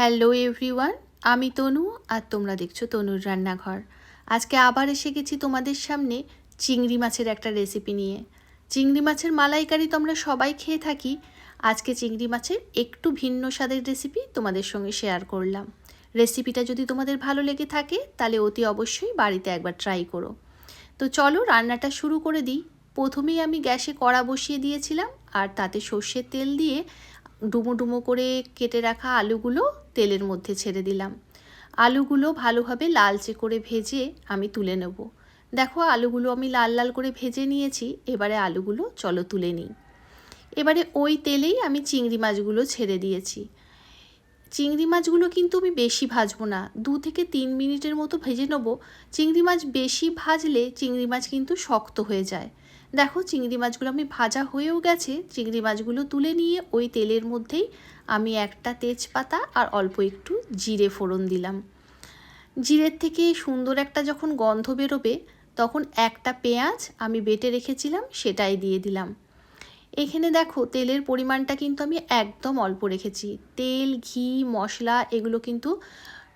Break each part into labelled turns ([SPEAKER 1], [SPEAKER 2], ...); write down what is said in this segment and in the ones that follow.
[SPEAKER 1] Hello everyone, আমি তনু আর তোমরা দেখছ তনুর রান্নাঘর। আজকে আবার এসে গেছি তোমাদের সামনে চিংড়ি মাছের একটা রেসিপি নিয়ে। চিংড়ি মাছের মালাইকারি তো আমরা সবাই খেয়ে থাকি। আজকে চিংড়ি মাছের একটু ভিন্ন স্বাদের রেসিপি তোমাদের সঙ্গে শেয়ার করলাম। রেসিপিটা যদি তোমাদের ভালো লেগে থাকে, তাহলে অতি অবশ্যই বাড়িতে একবার ট্রাই করো। তো চলো রান্নাটা শুরু করে দিই। প্রথমেই আমি গ্যাসে কড়া বসিয়ে দিয়েছিলাম আর তাতে সর্ষের তেল দিয়ে ডুমো ডুমো করে কেটে রাখা আলুগুলো তেলের মধ্যে ছেড়ে দিলাম। আলুগুলো ভালোভাবে লালচে করে ভেজে আমি তুলে নেব। দেখো, আলুগুলো আমি লাল লাল করে ভেজে নিয়েছি, এবারে আলুগুলো চলো তুলে নিই। এবারে ওই তেলেই আমি চিংড়ি মাছগুলো ছেড়ে দিয়েছি। চিংড়ি মাছগুলো কিন্তু আমি বেশি ভাজবো না, দু থেকে তিন মিনিটের মতো ভেজে নেব। চিংড়ি মাছ বেশি ভাজলে চিংড়ি মাছ কিন্তু শক্ত হয়ে যায়। দেখো চিংড়ি মাছগুলো আমি ভাজা হয়েও গেছে। চিংড়ি মাছগুলো তুলে নিয়ে ওই তেলের মধ্যেই আমি একটা তেজপাতা আর অল্প একটু জিরে ফোড়ন দিলাম। জিরের থেকে সুন্দর একটা যখন গন্ধ বেরোবে, তখন একটা পেঁয়াজ আমি বেটে রেখেছিলাম, সেটাই দিয়ে দিলাম। এখানে দেখো তেলের পরিমাণটা কিন্তু আমি একদম অল্প রেখেছি। তেল, ঘি, মশলা এগুলো কিন্তু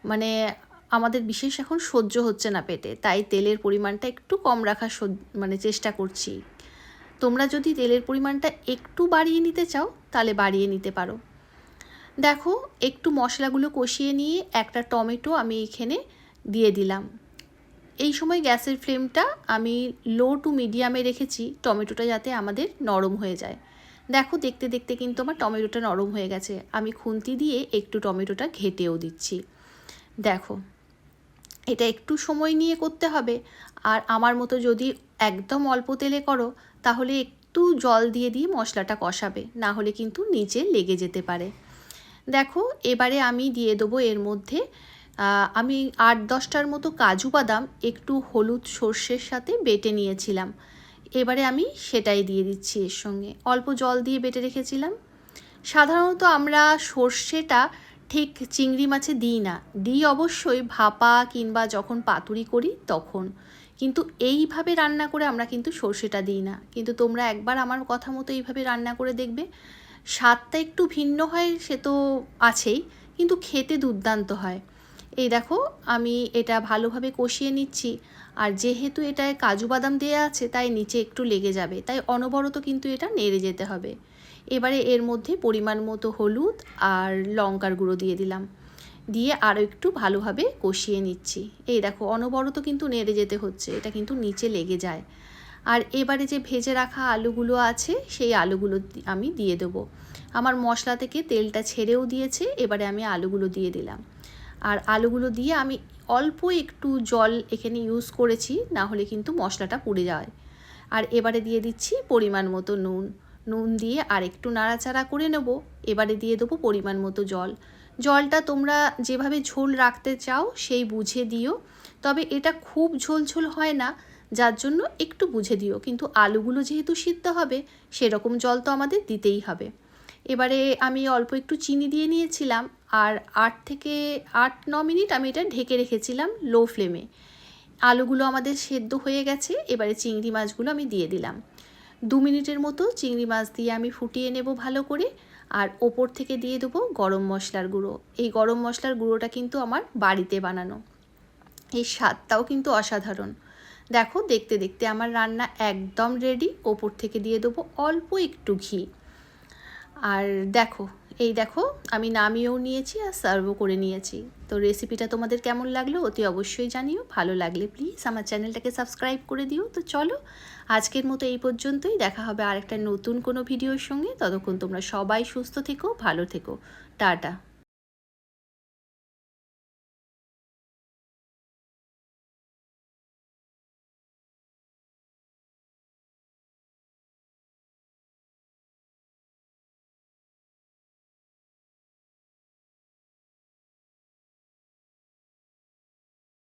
[SPEAKER 1] মানে আমাদের বিশেষ এখন সহ্য হচ্ছে না পেটে, তাই তেলের পরিমাণটা একটু কম রাখার মানে চেষ্টা করছি। তোমরা যদি তেলের পরিমাণটা একটু বাড়িয়ে নিতে চাও, তাহলে বাড়িয়ে নিতে পারো। দেখো, একটু মশলাগুলো কষিয়ে নিয়ে একটা টমেটো আমি এখানে দিয়ে দিলাম। এই সময় গ্যাসের ফ্লেমটা আমি লো টু মিডিয়ামে রেখেছি, টমেটোটা যাতে আমাদের নরম হয়ে যায়। দেখো, দেখতে দেখতে কিন্তু আমার টমেটোটা নরম হয়ে গেছে। আমি খুন্তি দিয়ে একটু টমেটোটা ঘেটেও দিচ্ছি। দেখো এটা একটু সময় নিয়ে করতে হবে। আর আমার মতো যদি একদম অল্প তেলে করো, তাহলে একটু জল দিয়ে দিয়ে মশলাটা কষাবে, না হলে কিন্তু নিচে লেগে যেতে পারে। দেখো, এবারে আমি দিয়ে দেবো এর মধ্যে আমি আট দশটার মতো কাজু বাদাম, একটু হলুদ সর্ষের সাথে বেটে নিয়েছিলাম। এবারে আমি সেটাই দিয়ে দিচ্ছি এর সঙ্গে। অল্প জল দিয়ে বেটে রেখেছিলাম। সাধারণত আমরা সর্ষেটা ঠিক চিংড়ি মাছে দিই না। দিই অবশ্যই ভাপা কিংবা যখন পাতুরি করি তখন। কিন্তু এইভাবে রান্না করে আমরা কিন্তু সর্ষেটা দিই না। কিন্তু তোমরা একবার আমার কথা মতো এইভাবে রান্না করে দেখবে। স্বাদটা একটু ভিন্ন হয় সে তো আছেই, কিন্তু খেতে দুর্দান্ত হয়। এই দেখো, আমি এটা ভালোভাবে কষিয়ে নিচ্ছি। আর যেহেতু এটায় কাজু বাদাম দেওয়া আছে, তাই নিচে একটু লেগে যাবে। তাই অনবরত কিন্তু এটা নেড়ে যেতে হবে। এবারে এর মধ্যে পরিমাণ মতো হলুদ আর লঙ্কার গুঁড়ো দিয়ে দিলাম। দিয়ে আরও একটু ভালোভাবে কষিয়ে নিচ্ছি। এই দেখো, অনবরত কিন্তু নেড়ে যেতে হচ্ছে, এটা কিন্তু নিচে লেগে যায়। আর এবারে যে ভেজে রাখা আলুগুলো আছে, সেই আলুগুলো আমি দিয়ে দেবো। আমার মশলা থেকে তেলটা ছেড়েও দিয়েছে, এবারে আমি আলুগুলো দিয়ে দিলাম। আর আলুগুলো দিয়ে আমি অল্প একটু জল এখানে ইউজ করেছি, না হলে কিন্তু মশলাটা পুড়ে যায়। আর এবারে দিয়ে দিচ্ছি পরিমাণ মতো নুন। নুন দিয়ে আর একটু নাড়াচাড়া করে নেব। এবারে দিয়ে দেবো পরিমাণ মতো জল। জলটা তোমরা যেভাবে ঝোল রাখতে চাও সেই বুঝে দিও। তবে এটা খুব ঝোল ঝোল হয় না, যার জন্য একটু বুঝে দিও। কিন্তু আলুগুলো যেহেতু সিদ্ধ হবে, সেরকম জল তো আমাদের দিতেই হবে। এবারে আমি অল্প একটু চিনি দিয়ে নিয়েছিলাম আর আট থেকে আট, ন মিনিট আমি এটা ঢেকে রেখেছিলাম লো ফ্লেমে। আলুগুলো আমাদের সেদ্ধ হয়ে গেছে, এবারে চিংড়ি মাছগুলো আমি দিয়ে দিলাম। দু মিনিটের মতো চিংড়ি মাছ দিয়ে আমি ফুটিয়ে নেব ভালো করে, আর ওপর থেকে দিয়ে দেবো গরম মশলার গুঁড়ো। এই গরম মশলার গুঁড়োটা কিন্তু আমার বাড়িতে বানানো। এই স্বাদটাও কিন্তু অসাধারণ। দেখো, দেখতে দেখতে আমার রান্না একদম রেডি ওপর থেকে দিয়ে দেবো অল্প একটু ঘি। আর দেখো এই দেখো, আমি নামিয়েও নিয়েছি আর সার্ভও করে নিয়েছি। তো রেসিপিটা তোমাদের কেমন লাগল অতি অবশ্যই জানিও। ভালো লাগলে প্লিজ আমার চ্যানেলটাকে সাবস্ক্রাইব করে দিও। তো চলো, আজকের মতো এই পর্যন্তই। দেখা হবে আরেকটা নতুন কোনো ভিডিওর সঙ্গে। ততক্ষণ তোমরা সবাই সুস্থ থেকো, ভালো থেকো। টাটা।